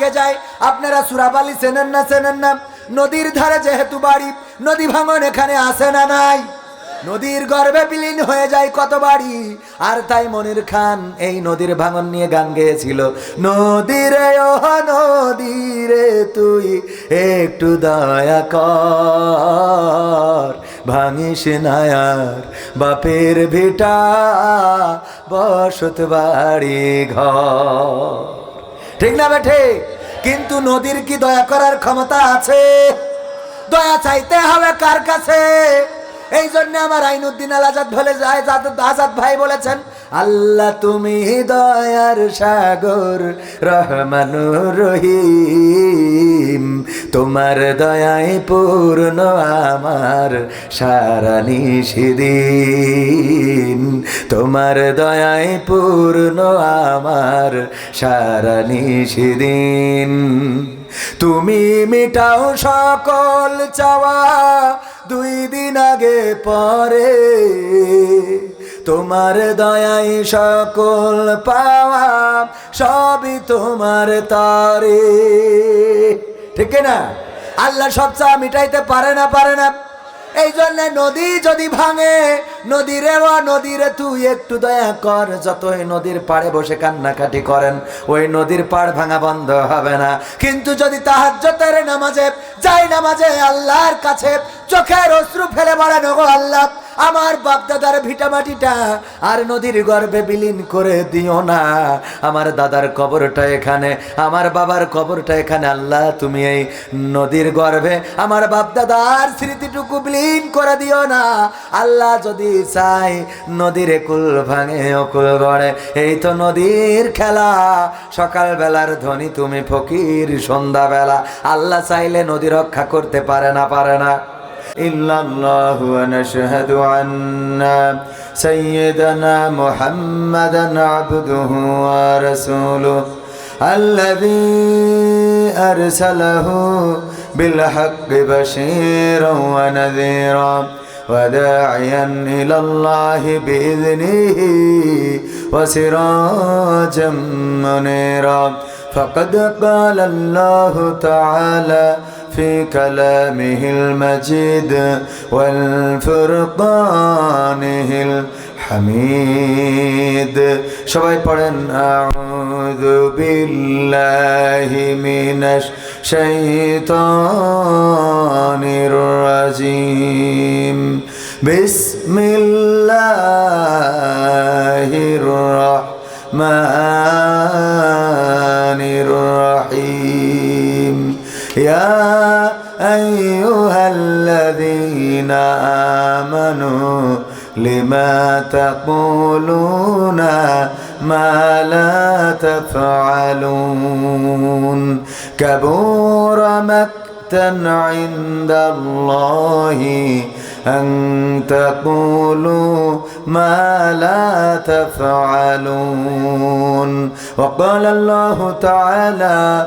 কে যায়? আপনারা সুরাবালি চেনেন না চেনেন না? নদীর ধারে যেহেতু বাড়ি, নদী ভাঙন এখানে আসে না নাই? নদীর গর্ভে বিলীন হয়ে যায় কত বাড়ি? আর তাই মনির খান এই নদীর ভাঙন নিয়ে গান গেয়েছিল। নদীরে ও নদীরে তুই একটু দয়া কর। ভাঙিস নায়ার বাপের ভিটা, বসত বাড়ি ঘর। ঠিক না বেঠে কিন্তু নদীর কি দয়া করার ক্ষমতা আছে? দয়া চাইতে হবে কার কাছে? এই জন্য আমার আইনুদ্দিন আল আজাদ আজাদ ভাই বলেছেন আল্লাহ তুমি দয়ার সাগর রহমানুর রহিম। তোমার দয়ায় পূর্ণ আমার সারা নিষিদিন। তোমার দয়ায় পূর্ণ আমার সারা নিষিদিন। তুমি মিটাও সকল চাওয়া দুই দিন আগে পরে। তোমার দয়াই সকল পাওয়া সবই তোমার তারে। ঠিক না আল্লাহ সব চা মিটাইতে পারে না পারে না। এই জন্য নদী যদি ভাঙে, নদীরে ও নদীরে তুই একটু দয়া কর, যতই নদীর পাড়ে বসে কান্নাকাটি করেন, ওই নদীর পাড় ভাঙা বন্ধ হবে না। কিন্তু যদি তাহাজ্জতের নামাজে, যাই নামাজে আল্লাহর কাছে চোখের অশ্রু ফেলে বলেন, ওগো আল্লাহ আমার বাপদাদার ভিটামাটিটা আর নদীর গর্ভে বিলীন করে দিও না। আমার দাদার কবরটা এখানে, আমার বাবার কবরটা এখানে। আল্লাহ, তুমি এই নদীর গর্ভে আমার বাপদাদার স্মৃতিটুকু বিলীন করে দিও না। আল্লাহ যদি চাই নদীর কুল ভাঙে অকুল গড়ে, এই তো নদীর খেলা। সকালবেলার ধ্বনি তুমি ফকির, সন্ধ্যাবেলা। আল্লাহ চাইলে নদী রক্ষা করতে পারে না পারে না। إلا الله ونشهد أن سيدنا محمدا عبده ورسوله الذي أرسله بالحق بشيرا ونذيرا وداعيا إلى الله بإذنه وسراجا منيرا. فقد قال الله تعالى في كلامه المجيد والفرقانه الحميد সবাই পড়েন أعوذ بالله من الشيطان الرجيم بسم الله الذين آمنوا لما تقولون ما لا تفعلون كبور مقتا عند الله أن تقولوا ما لا تفعلون وقال الله تعالى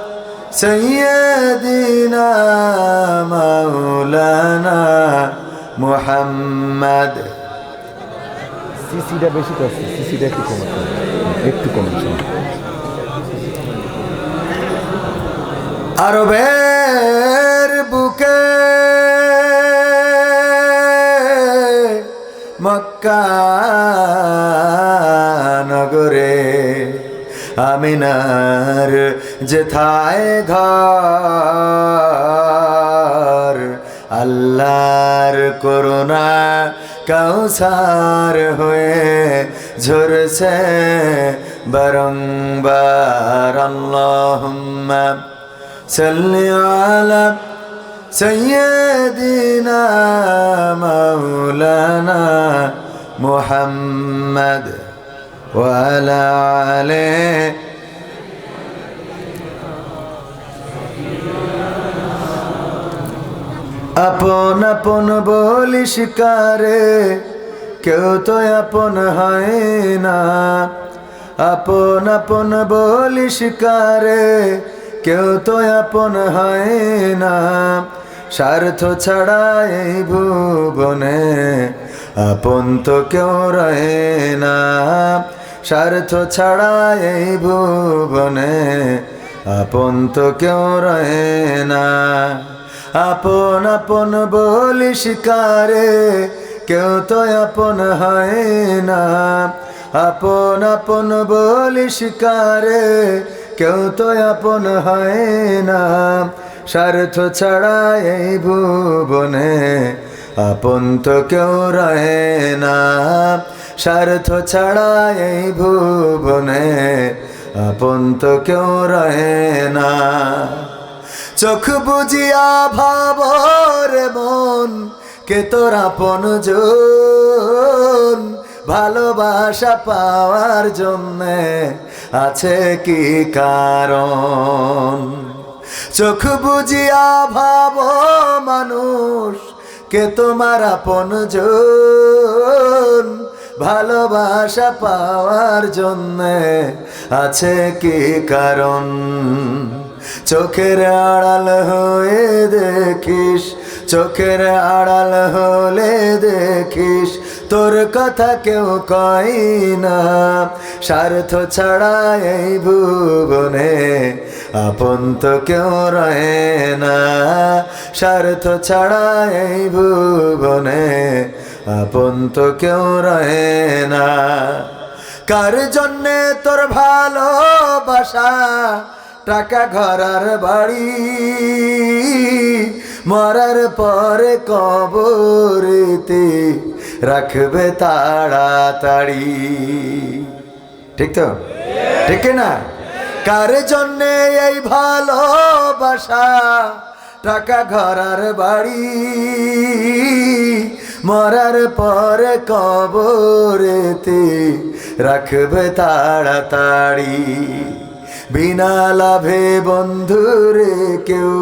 سيدنا مولانا محمد সিসিটা বেশি করছে সিসিটা একটু কমাতে হবে। একটু কমেছে আরবের বুকে মক্কা আমিনার যেথায় ঘর আল্লাহর করুণা কৌসার হয়ে ঝরছে বরংবার আল্লাহুম্মা صل على سيدنا مولانا محمد وعلى آله আপন আপন বলি শিকারে কেউ তো আপন হয় না আপন আপন বলি শিকারে কেউ তো আপন হয় না স্বার্থ ছাড়া এই ভুবনে আপন তো কেউ রহে না স্বার্থ ছাড়া এই ভুবনে আপন তো কেউ রহে না। আপন আপন বলি শিকারে কেউ তো আপন হয় না। আপন আপন বলি শিকারে কেউ তো আপন হয় না। স্বার্থ ছাড়া এই ভুবনে আপন তো কেউ রহে না। স্বার্থ ছাড়া এই ভুবনে আপন তো কেউ রহে না। চোখ বুঝিয়া ভাবর মন, কে তোর আপন ভালোবাসা পাওয়ার জন্যে আছে কি কারণ? চোখ বুঝিয়া ভাব মানুষ, কে তোমার আপন জন? ভালোবাসা পাওয়ার জন্যে আছে কি কারণ? চোখের আড়াল হয়ে দেখিস, চোখের আড়াল হলে দেখিস, তোর কথা কেউ কয় না। স্বার্থ ছাড়া এই ভুবনে আপন তো কেউ রহে না। স্বার্থ ছাড়া এই ভুবনে আপন তো কেউ রহে না। কার জন্যে তোর ভালোবাসা? টাকা ঘরার বাড়ি। মরার পরে কবরেতে রাখবে তাড়াতাড়ি। ঠিক তো? ঠিক না? কার জন্যে এই ভালোবাসা? টাকা ঘরার বাড়ি। মরার পরে কবরেতে রাখবে তাড়াতাড়ি। বিনা লাভে বন্ধুরে কেউ,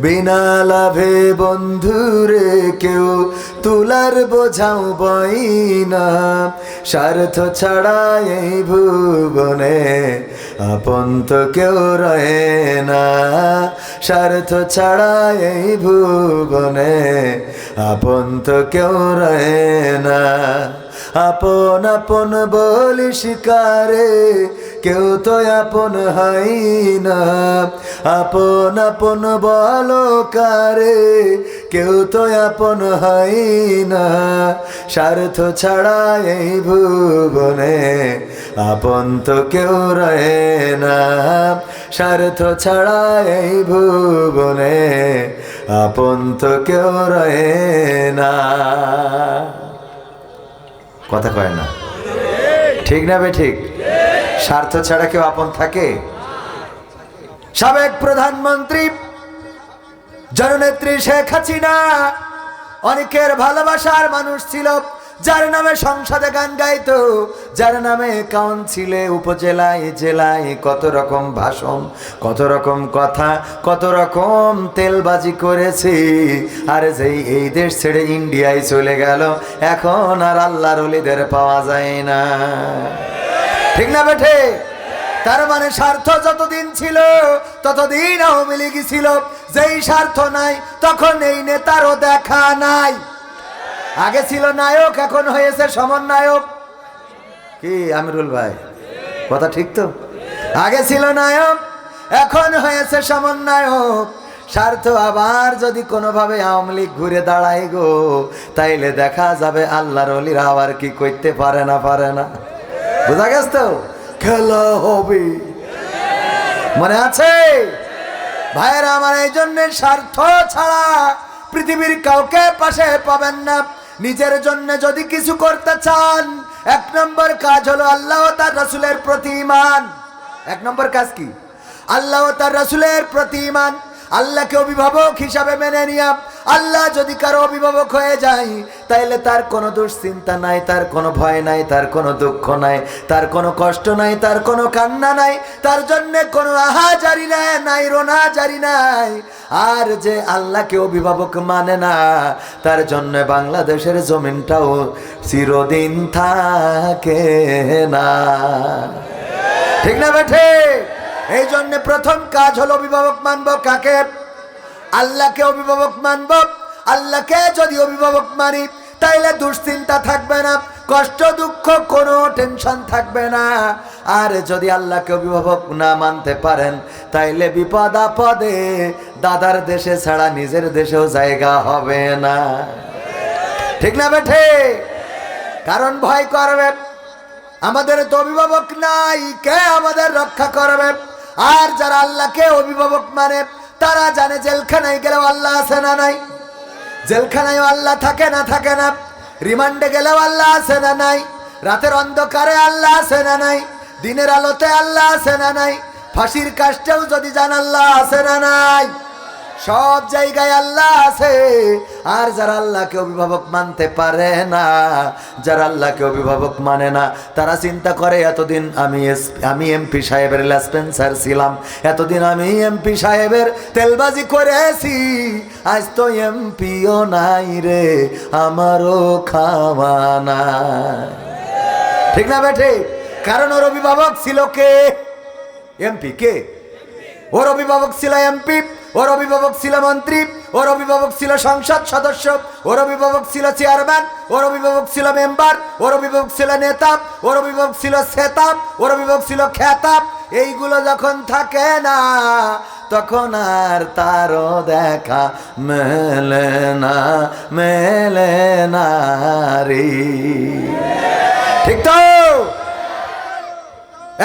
বিনা লাভে বন্ধুরে কেউ, তুলার বোঝাও বই না স্বার্থ ছাড়া এই ভুবনে আপন তো কেউ রহে না স্বার্থ ছাড়া এই ভুবনে আপন তো কেউ রহে না আপন আপন বলি শিকারে কেউ তো আপন হাই না। আপন আপন বলো কারে কেউ তো আপন হাই না। স্বার্থ ছাড়া এই ভুবনে আপন তো কেউ রহে না। স্বার্থ ছাড়া এই ভুবনে আপন তো কেউ রহে না। কথা কয় না। ঠিক না বে ঠিক? স্বার্থ ছাড়া কেউ আপন থাকে? সাবেক প্রধানমন্ত্রী জননেত্রী শেখ হাসিনা, অনেকের ভালোবাসার মানুষ ছিল, যার নামে সংসদে গান গাইতো, যার নামে কাউন্সিলে, উপজেলায়, জেলায় কত রকম ভাষণ, কত রকম কথা, কত রকম তেলবাজি করেছি। আর যেই এই দেশ ছেড়ে ইন্ডিয়ায় চলে গেল, এখন আর আল্লাহর অলিদের পাওয়া যায় না। ঠিক না বেঠে? তার মানে স্বার্থ যতদিন ছিল, ততদিন আওয়ামী লীগ ছিল। যেই স্বার্থ নাই, তখন এই নেতারও দেখা নাই। আগে ছিল নায়ক, এখন হয়েছে সমন্বয়ক। কি, আমিরুল ভাই? কথা ঠিক তো? আগে ছিল নায়ক, এখন হয়েছে সমন্বয়ক। স্বার্থ আবার যদি কোনোভাবে আওয়ামী লীগ ঘুরে দাঁড়ায় গো, তাইলে দেখা যাবে আল্লাহর অলিরা আবার কি করতে পারে না পারে না। বোঝা গেছ তো? খেলা হবে। মনে আছে? ভাইয়েরা, আমার এই জন্য স্বার্থ ছাড়া পৃথিবীর কাউকে পাশে পাবেন না। নিজের জন্য যদি কিছু করতে চান, এক নম্বর কাজ হলো আল্লাহ তার রসুলের প্রতি ইমান এক নম্বর কাজ কি? আল্লাহ তার রসুলের প্রতি ইমান আল্লাহকে অভিভাবক হিসাবে মেনে নিয়া আল্লাহ যদি কারও অভিভাবক হয়ে যায়, তাইলে তার কোনো দুশ্চিন্তা নাই, তার কোনো ভয় নাই, তার কোনো দুঃখ নাই, তার কোনো কষ্ট নাই, তার কোনো কান্না নাই, তার জন্য কোনো আহাজারি নাই নাই রোনা জারি নাই। আর যে আল্লাহকে অভিভাবক মানে না, তার জন্য বাংলাদেশের জমিনটাও চিরদিন থাকে না। ঠিক না বেঠে? এই জন্য প্রথম কাজ হলো অভিভাবক মানব কাকে? আল্লাহকে অভিভাবক মানব। আল্লাহকে যদি অভিভাবক মানি, তাইলে দুশ্চিন্তা থাকবে না, কষ্ট, দুঃখ, কোনো টেনশন থাকবে না। আর যদি আল্লাহকে অভিভাবক না মানতে পারেন, তাইলে বিপদ আপদে দাদার দেশে ছাড়া নিজের দেশেও জায়গা হবে না। ঠিক না বেঠে? কারণ ভয় করবে। আমাদের তো অভিভাবক নাই, কে আমাদের রক্ষা করবে? আর যারা আল্লাহকে অভিভাবক মানে তারা জানে জেলখানায় গেলেও আল্লাহ আছে না নাই? জেলখানায় আল্লাহ থাকে না থাকে না। রিমান্ডে গেলেও আল্লাহ আছে না নাই? রাতের অন্ধকারে আল্লাহ আছে না নাই? দিনের আলোতে আল্লাহ আছে না নাই? ফাঁসির কাজটাও যদি জান আল্লাহ আছে না নাই? সব জায়গায় আল্লাহ আছে। আর যারা আল্লাহকে অভিভাবক মানতে পারে না, যারা আল্লাহকে অভিভাবক মানে না, তারা চিন্তা করে, এতদিন আমি আমি এমপি সাহেবের লেসপেন্সার ছিলাম। এতদিন আমি এমপি সাহেবের তেলবাজি করেছি। আজ তো এমপিও নাই রে, আমারও খাওয়া ঠিক না বেঠে? কারণ ওর অভিভাবক ছিল কে? এমপি, কে? ওর অভিভাবক ছিল এমপি। ওর অভিভাবক ছিল মন্ত্রী, ওর অভিভাবক ছিল সংসদ সদস্য, ওর অভিভাবক ছিল চেয়ারম্যান, ওর অভিভাবক ছিল মেম্বার, ওর অভিভাবক ছিল নেতা, ওর অভিভাবক ছিল সেতাব ওর অভিভাবক ছিল খেতাব এইগুলো যখন থাকে না, তখন আর তারও দেখা মেলে না মেলে না রে। ঠিক তো?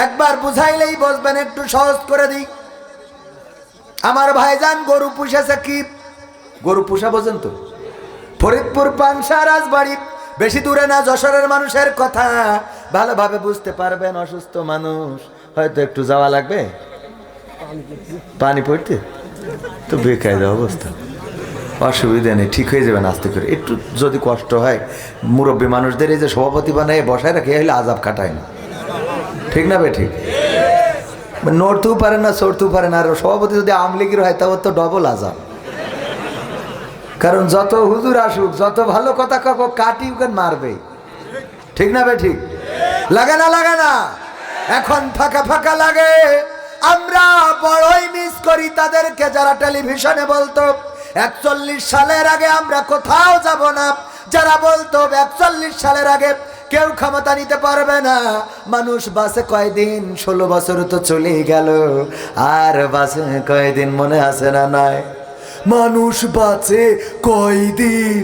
একবার বুঝাইলেই বসবেন, একটু সহজ করে দিই। আমার ভাইজান গরু পুষেছে কি? গরু পুষা বোঝেন তো ফরিদপুর পাংশা রাজবাড়ি। বেশি দূরে না, যশোরের মানুষের কথা। ভালোভাবে বুঝতে পারবেন, অসুস্থ মানুষ। হয়তো একটু যাওয়া লাগবে? পানি পড়তে? তো বেকায়দা অবস্থা। অসুবিধা নেই, ঠিক হয়ে যাবেন আস্তে করে। একটু যদি কষ্ট হয়, মুরব্বী মানুষদের এই যে সভাপতি বানায়, বসায় রাখে হলে আজাব কাটায় না। ঠিক না বে, ঠিক? নড়তেও পারে না সরতেও পারে না আর সভাপতি যদি আমলিগির হয় তাও তো ডবল আজাব কারণ যত হুজুর আসুক যত ভালো কথা কাকো কাটি উকেন মারবে? ঠিক না বে ঠিক? লাগে না লাগে না। এখন ফাঁকা ফাঁকা লাগে। আমরা বড়ই মিস করি তাদেরকে যারা টেলিভিশনে বলতো একচল্লিশ সালের আগে আমরা কোথাও যাব না। যারা বলতো একচল্লিশ সালের আগে কেউ ক্ষমতা নিতে পারবে না। মানুষ বাসে কয়দিন, ষোলো বছর তো চলেই গেল। আর বাসে কয়দিন মনে আছে না নাই? মানুষ বাঁচে কয়দিন?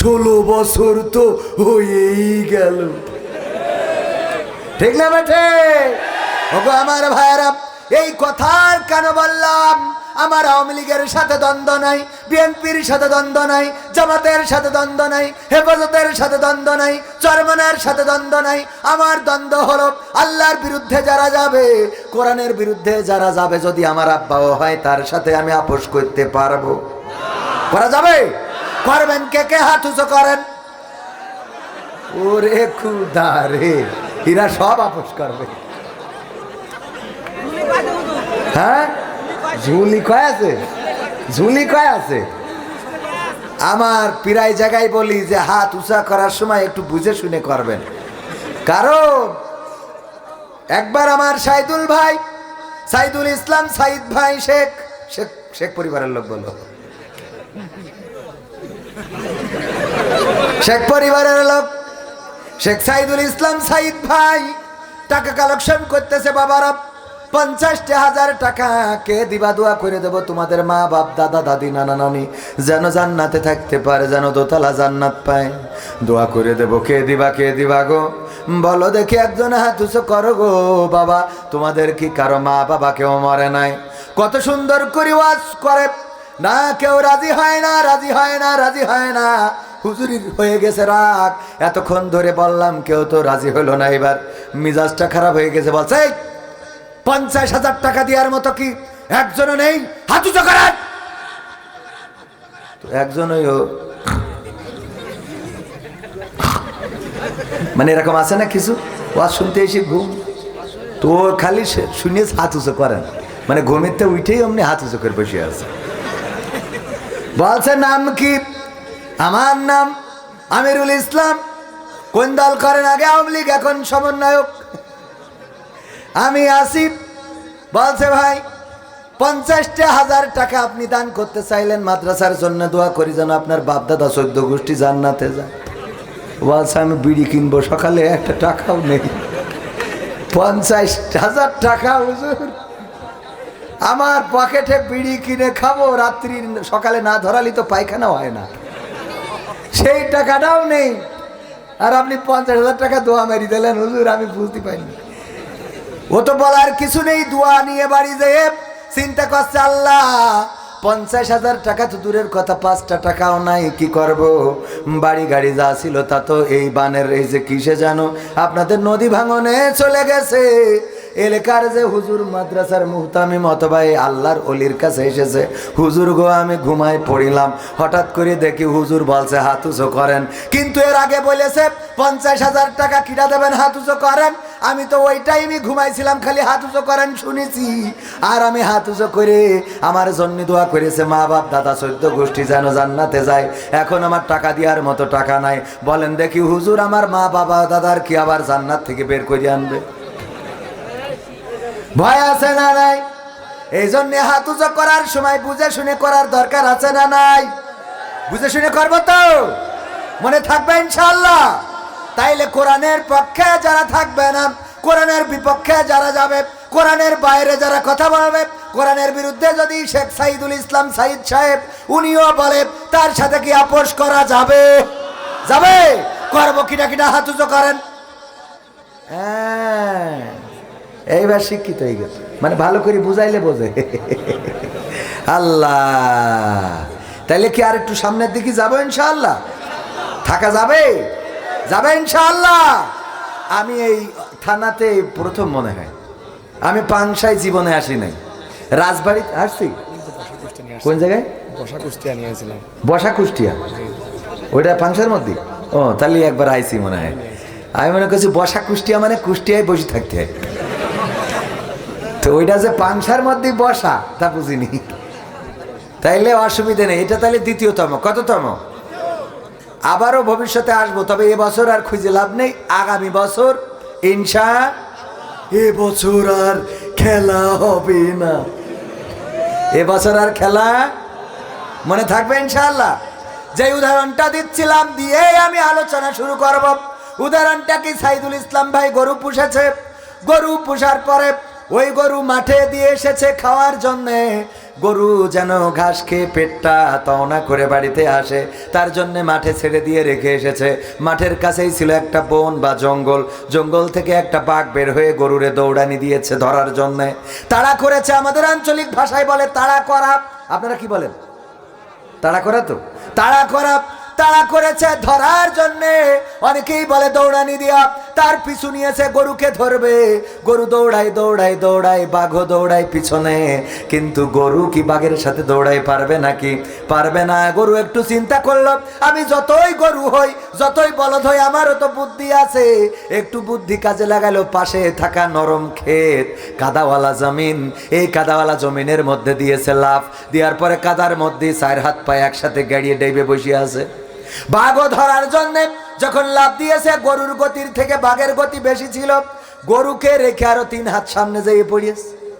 ষোলো বছর তো হয়েই গেল। ঠিক না বেঠে? ওগো আমার ভাইয়েরা, এই কথার কেন বললাম? আমার আওয়ামী লীগের সাথে দ্বন্দ্ব নাই, বিএনপির সাথে দ্বন্দ্ব নাই, জামাতের সাথে দ্বন্দ্ব নাই, হেফাজতের সাথে দ্বন্দ্ব নাই চরমনের সাথে দ্বন্দ্ব নাই। আমার দ্বন্দ্ব হলো আল্লাহর বিরুদ্ধে যারা যাবে, কোরআনের বিরুদ্ধে যারা যাবে, যদি আমার আব্বাও হয়, তার সাথে আমি আপোষ করতে পারব। করা যাবে? করবেন কে কে হাত উঁচু করেন? ওরে খুদা রে, এরা সব আপোষ করবে। হ্যাঁ? ঝুলি কয় আছে? ঝুলি কয় আছে? আমার প্রায় জায়গায় বলি যে হাত উঁচা করার সময় একটু বুঝে শুনে করবেন। কারণ একবার আমার সাইদুল ভাই, সাইদুল ইসলাম সাইদ ভাই শেখ শেখ শেখ পরিবারের লোক বলো শেখ পরিবারের লোক, শেখ সাইদুল ইসলাম সাইদ ভাই, টাকা কালেকশন করতেছে বাবারা। পঞ্চাশটি হাজার টাকা। কে দিবা দোয়া করে দেবো তোমাদের মা বাপ দাদা দাদি নানা নানি? যেন জান্নাতে থাকতে পারে যেন দোতলা জান্নাত পায়। দোয়া করে দেবো কে দিবা কে দিবা গো? বলো দেখি একজন হাত উঁচু করো গো বাবা। তোমাদের কি কারও মা বাবা কেউ মরে নাই? কত সুন্দর করে ওয়াজ করে। না কেউ রাজি হয় না রাজি হয় না রাজি হয় না। হুজুরি হয়ে গেছে রাগ। এতক্ষণ ধরে বললাম কেউ তো রাজি হলো না এবার। মিজাজটা খারাপ হয়ে গেছে বলছে "এই, পঞ্চাশ হাজার টাকা দেওয়ার মতো কি একজনও নেই? হাতু করেন একজনই হোক। মানে এরকম আছে না কিছু? ওয়াজ শুনতে এসে ঘুম। তো ও খালি সে- শুনে হাত উঁচু করেন মানে ঘুমেতে উঠেই অমনি হাত উঁচু করে বসে আছে। বলছে, নাম কি? আমার নাম আমিরুল ইসলাম। কোন দল করেন আগে আওয়ামী লীগ, এখন সমন্বয়ক। আমি আসিফ। বলছে, ভাই, পঞ্চাশটা হাজার টাকা আপনি দান করতে চাইলেন, মাদ্রাসার জন্য দোয়া করি যেন আপনার বাপদাদা চোদ্দ গোষ্ঠী জান্নাতে যায়। বলছে, আমি বিড়ি কিনবো, সকালে একটা টাকাও নেই। পঞ্চাশ হাজার টাকা, হুজুর। আমার পকেটে বিড়ি কিনে খাব, রাত্রি সকালে না ধরালি তো পায়খানা হয় না। সেই টাকাটাও নেই। আর আপনি পঞ্চাশ হাজার টাকা দোয়া মেরি দিলেন, হুজুর, আমি বুঝতে পারিনি। ও তো বলার কিছু নেই, দোয়া নিয়ে বাড়ি যেয়ে চিন্তা করছে, আল্লাহ, পঞ্চাশ হাজার টাকা তো দূরের কথা, পাঁচটা টাকাও নাই, কি করব? বাড়ি গাড়ি যা ছিল তা তো এই বানের এই যে কিসে জানো? আপনাদের নদী ভাঙনে চলে গেছে। এলাকার যে হুজুর মাদ্রাসার মুহতামি মতবাই আল্লাহর অলির কাছে এসেছে, হুজুর গো, আমি ঘুমায় পড়িলাম। হঠাৎ করে দেখি হুজুর বলছে হাত উঁচু করেন। কিন্তু এর আগে বলেছে, পঞ্চাশ হাজার টাকা কিনা দেবেন হাত উঁচু করেন। আমি তো ওই টাইমে ঘুমাইছিলাম, খালি হাত উঁচু করেন শুনেছি। আর আমি হাত উঁচু করে আমার জন্য দোয়া করেছে মা বাপ দাদা চৈদ্য গোষ্ঠী যেন জান্নাতে যায়। এখন আমার টাকা দেওয়ার মতো টাকা নাই। বলেন দেখি হুজুর, আমার মা বাবা দাদার কি আবার জান্নাত থেকে বের করে আনবে? ভয় আছে না নাই? এই জন্যে হাত উঁচু করার সময় বুঝে শুনে করার দরকার আছে না নাই? বুঝে শুনে করব তো? মনে থাকবে ইনশাল্লাহ তাইলে কোরআনের পক্ষে যারা থাকবে না, কোরআনের বিপক্ষে যারা যাবে, কোরআনের বাইরে যারা কথা বলবে, কোরআনের বিরুদ্ধে যদি শেখ সাইদুল ইসলাম সাইদ সাহেব উনিও বলে, তার সাথে কি আপোষ করা যাবে? যাবে? করব কিনা কিনা হাত উঁচু করেন। হ্যাঁ এইবার শিক্ষিত হয়ে গেছে। মানে ভালো করে বুঝাইলে বোঝে। আল্লাহ, তাইলে কি আর একটু সামনের দিকে যাব ইনশাআল্লাহ? থাকা যাবে? যাবে ইনশাআল্লাহ। আমি এই থানাতে প্রথম মনে হয়। আমি পাংশায় জীবনে আসি নাই। রাজবাড়ি আসছি? কোন জায়গায়? বসা কুস্তিয়া নিয়েছিলাম বসা কুষ্টিয়া ওইটা পাংশার মধ্যে? ও তাহলে একবার আইসি মনে হয়। আমি মনে করছি বসা কুষ্টিয়া মানে কুষ্টিয়ায় বসে থাকতে হয়। তো ওইটা যে পাংশার মধ্যে বসা তা বুঝিনি। তাইলে অসুবিধা নেই। এটা তাহলে দ্বিতীয়তম কততম? আবারও ভবিষ্যতে আসব, তবে এবছর আর খুঁজে লাভ নেই। আগামী বছর, ইনশা এ বছর আর খেলা হবে না। এবছর আর খেলা মনে থাকবে, ইনশাআল্লাহ? যে উদাহরণটা দিচ্ছিলাম দিয়ে আমি আলোচনা শুরু করব। উদাহরণটা কি, সাইদুল ইসলাম ভাই গরু পুষেছে? গরু পুষার পরে ওই গরু মাঠে দিয়ে এসেছে খাওয়ার জন্যে। গরু যেন ঘাস খেয়ে পেটটা তওনা করে বাড়িতে আসে, তার জন্য মাঠে ছেড়ে দিয়ে রেখে এসেছে। মাঠের কাছেই ছিল একটা বন বা জঙ্গল। জঙ্গল থেকে একটা বাঘ বের হয়ে গরুরে দৌড়ানি দিয়েছে ধরার জন্যে। তাড়া করেছে আমাদের আঞ্চলিক ভাষায় বলে, তাড়া করা। আপনারা কি বলেন? তাড়া করা তো? তাড়া করা, তাড়া করেছে ধরার জন্যে। অনেকেই বলে, দৌড়ানি দিয়া। তার পিছু নিয়েছে গরুকে ধরবে। গরু দৌড়াই দৌড়াই দৌড়াই বাঘ দৌড়াই পিছনে। কিন্তু গরু কি বাঘের সাথে দৌড়াই পারবে নাকি? পারবে না। গরু একটু চিন্তা করল, আমি যতই গরু হই, যতই বলদ হই, আমারও তো বুদ্ধি আছে। একটু বুদ্ধি কাজে লাগালো, পাশে থাকা নরম ক্ষেত, কাদাওয়ালা জমিন। এই কাদাওয়ালা জমিনের মধ্যে দিয়েছে লাভ দেওয়ার পরে কাদার মধ্যে চার হাত পায়ে একসাথে গাড়িয়ে ডেবে বসে আছে। বাঘও ধরার জন্য যখন লাভ দিয়েছে, গরুর গতির থেকে বাঘের গতি বেশি ছিল। গরুকে রেখে আরও তিন হাত সামনে যেয়ে পড়িয়েছে।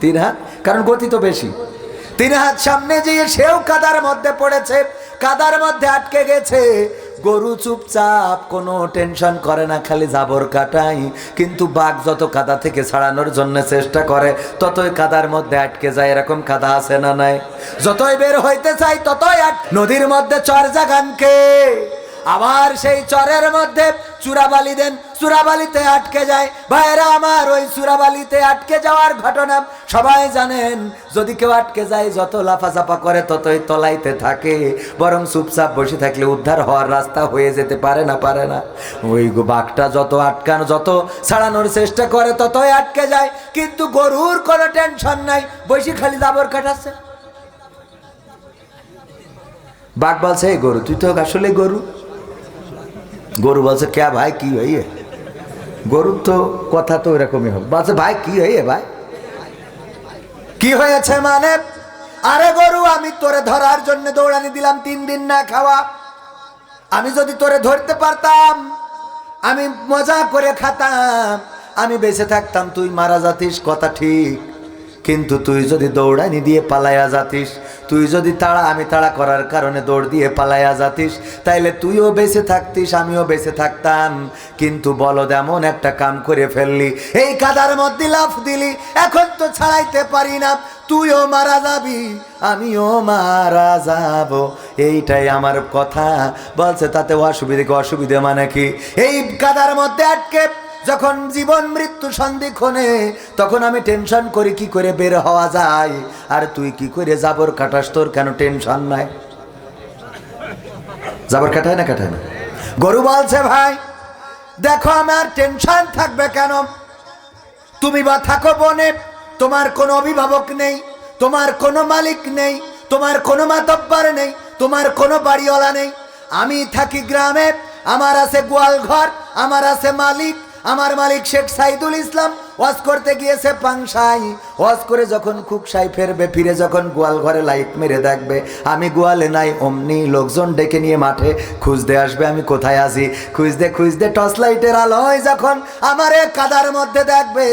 তিন হাত? কারণ গতি তো বেশি। তিন হাত সামনে যেয়ে সেও কাদার মধ্যে পড়েছে, কাদার মধ্যে আটকে গেছে। গরু চুপচাপ, কোনো টেনশন করে না, খালি জাবর কাটাই। কিন্তু বাঘ যত কাদা থেকে ছাড়ানোর জন্য চেষ্টা করে, ততই কাদার মধ্যে আটকে যায়। এরকম কাদা আছে না নাই? যতই বের হইতে চাই, ততই নদীর মধ্যে চর জাগানকে। আবার সেই চরের মধ্যে চূড়াবালি দেন। চূড়াবালিতে আটকে যায়। ভাইরা আমার, ওই চূড়াবালিতে আটকে যাওয়ার ঘটনা সবাই জানেন। যদি কেউ আটকে যায়, যত লাফাচাপা করে ততই তলাইতে থাকে। বরং চুপচাপ বসে থাকলে উদ্ধার হওয়ার রাস্তা হয়ে যেতে পারে না পারে না। ওই বাঘটা যত আটকানো, যত ছাড়ানোর চেষ্টা করে, ততই আটকে যায়। কিন্তু গরুর কোনো টেনশন নাই। বসে খালি জাবর কাটাচ্ছে। বাঘ বলছে গরু, তুই তো আসলে গরু। গরু বলছে, কে ভাই, কি হইয়ে গরুর তো কথা তো এরকমই হবে। বলছে, ভাই, কি হইয়ে ভাই? কি হয়েছে মানে? আরে গরু, আমি তোরে ধরার জন্য দৌড়ানি দিলাম, তিন দিন না খাওয়া। আমি যদি তোরে ধরতে পারতাম, আমি মজা করে খাতাম। আমি বেঁচে থাকতাম, তুই মারা যাতিস, কথা ঠিক। কিন্তু তুই যদি দৌড়ানি দিয়ে পালাইয়া যাতিস। তুই যদি তাড়া, আমি তাড়া করার কারণে দৌড় দিয়ে পালাইয়া যাতিস। তাইলে তুইও বেঁচে থাকতিস, আমিও বেঁচে থাকতাম। কিন্তু বলদ এমন একটা কাম করে ফেললি। এই কাদার মধ্যে লাফ দিলি, এখন তো ছাড়াইতে পারি না। তুইও মারা যাবি, আমিও মারা যাব। এইটাই আমার কথা। বলছে তাতে অসুবিধে অসুবিধে মানে কি? এই কাদার মধ্যে আটকে যখন জীবন মৃত্যু সন্ধিক্ষণে তখন আমি টেনশন করি, কি করে বের হওয়া যায়? আর তুই কি করে জাবর কাটাস? তোর কেন টেনশন নাই? জাবর কাটায় না কাটায় না? গরু বলছে, ভাই, দেখো আমার টেনশন থাকবে কেন? তুমি বা থাকো বনে, তোমার কোনো অভিভাবক নেই, তোমার কোনো মালিক নেই, তোমার কোনো মাতব্বার নেই, তোমার কোনো বাড়িওয়ালা নেই। আমি থাকি গ্রামে, আমার আছে গোয়াল ঘর আমার আছে মালিক আমার মালিক শেখ সাইদুল ইসলাম ওয়াজ করতে গিয়েছে পাংশাই। ওয়াজ করে যখন খুকসাই ফেরবে, ফিরে যখন গোয়াল ঘরে লাইট মেরে দেখবে, আমি গোয়ালে নাই, অমনি লোকজন ডেকে নিয়ে মাঠে খুঁজতে আসবে, আমি কোথায় আছি? খুঁজতে খুঁজতে টর্চ লাইটের আলোয় যখন আমারে কাদার মধ্যে দেখবে,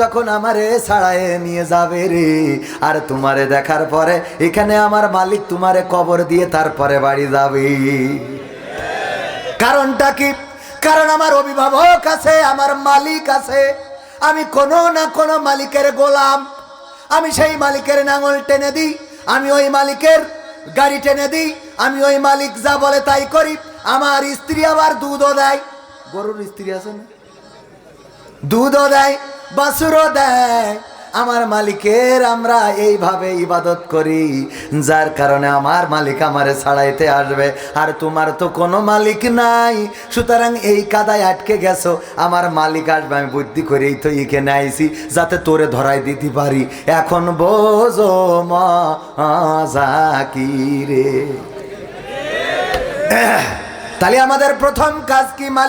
তখন আমারে ছাড়ায় নিয়ে যাবে রে। আর তোমারে দেখার পরে এখানে আমার মালিক তোমারে কবর দিয়ে তারপরে বাড়ি যাবে। কারণটা কি? কারণ আমার অভিভাবক আছে, আমার মালিক আছে। আমি কোনো না কোনো মালিকের গোলাম। আমি সেই মালিকের নাঙল টেনে দিই, আমি ওই মালিকের গাড়ি টেনে দিই, আমি ওই মালিক যা বলে তাই করি। আমার স্ত্রী আবার দুধও দেয়। গরুর স্ত্রী আছে না? দুধও দেয়, বাছুরও দেয়। আমার মালিকের আমরা এইভাবে ইবাদত করি, যার কারণে আমার মালিক আমারে ছাড়াইতে আসবে। আর তোমার তো কোনো মালিক নাই। সুতরাং এই কাদায় আটকে গেছো, আমার মালিক আসবে, আমি বুদ্ধি করেই তো এখানে আইছি, যাতে তোরে ধরাই দিতে পারি। এখন বোঝো মজা কি রে। তাহলে আমাদের প্রথম কাজ কি? মালিক